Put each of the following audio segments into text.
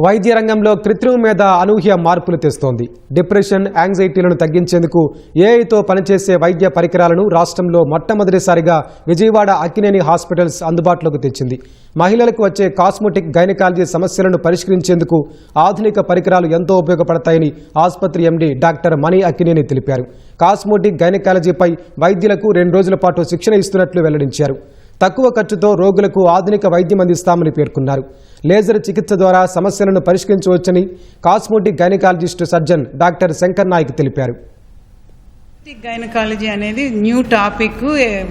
వైద్య రంగంలో కృత్రిమ మీద అనూహ్య మార్పులు తెస్తోంది. డిప్రెషన్ యాంగ్జైటీలను తగ్గించేందుకు ఏఐతో పనిచేసే వైద్య పరికరాలను రాష్ట్రంలో మొట్టమొదటిసారిగా విజయవాడ అక్కినేని హాస్పిటల్స్ అందుబాటులోకి తెచ్చింది. మహిళలకు వచ్చే కాస్మెటిక్ గైనకాలజీ సమస్యలను పరిష్కరించేందుకు ఆధునిక పరికరాలు ఎంతో ఉపయోగపడతాయని ఆసుపత్రి ఎండీ డాక్టర్ మణి అక్కినేని తెలిపారు. కాస్మోటిక్ గైనకాలజీపై వైద్యులకు రెండు రోజుల పాటు శిక్షణ ఇస్తున్నట్లు వెల్లడించారు. తక్కువ ఖర్చుతో రోగులకు ఆధునిక వైద్యం అందిస్తామని పేర్కొన్నారు. లేజర్ చికిత్స ద్వారా సమస్యలను పరిష్కరించవచ్చని cosmetic gynaecologist surgeon doctor Shankar Naik తెలిపారు. గైనకాలజీ అనేది న్యూ టాపిక్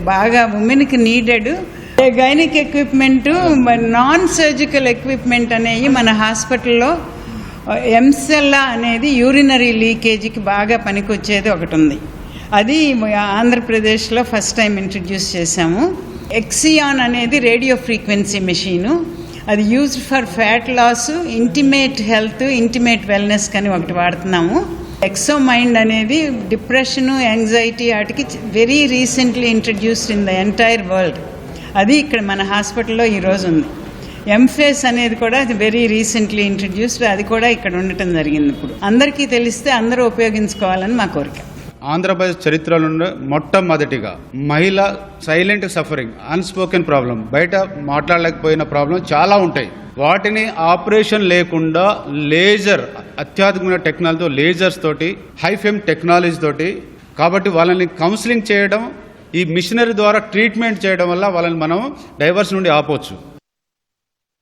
బాగా ఉమెన్కి needed. Gynaec equipment non surgical equipment అనేవి మన హాస్పిటల్లో ఎంసెల్లా అనేది యూరినరీ లీకేజీకి బాగా పనికొచ్చేది ఒకటి ఉంది. అది ఆంధ్రప్రదేశ్లో ఫస్ట్ టైం ఇంట్రడ్యూస్ చేశాము. ఎక్సియాన్ అనేది రేడియో ఫ్రీక్వెన్సీ మెషీను అది used for fat loss intimate health intimate wellness అని ఒకటి వాడుతున్నాము. ఎక్సో మైండ్ అనేది డిప్రెషన్ యాంగ్జైటీ వాటికి very recently introduced in the entire world అది ఇక్కడ మన హాస్పిటల్లో ఈరోజు ఉంది. ఎంఫేస్ అనేది కూడా వెరీ రీసెంట్లీ ఇంట్రడ్యూస్డ్ అది కూడా ఇక్కడ ఉండటం జరిగింది ఇప్పుడు. అందరికీ తెలిస్తే అందరూ ఉపయోగించుకోవాలని మా కోరిక. ఆంధ్రప్రదేశ్ చరిత్రలో మొట్టమొదటిగా మహిళ సైలెంట్ సఫరింగ్ అన్స్పోకెన్ ప్రాబ్లం బయట మాట్లాడలేకపోయిన ప్రాబ్లం చాలా ఉంటాయి. వాటిని ఆపరేషన్ లేకుండా లేజర్ అత్యాధునిక టెక్నాలజీతో లేజర్స్ తోటి హైఫెమ్ టెక్నాలజీ తోటి కాబట్టి వాళ్ళని కౌన్సిలింగ్ చేయడం ఈ మిషనరీ ద్వారా ట్రీట్మెంట్ చేయడం వల్ల వాళ్ళని మనం డైవర్స్ నుండి ఆపొచ్చు.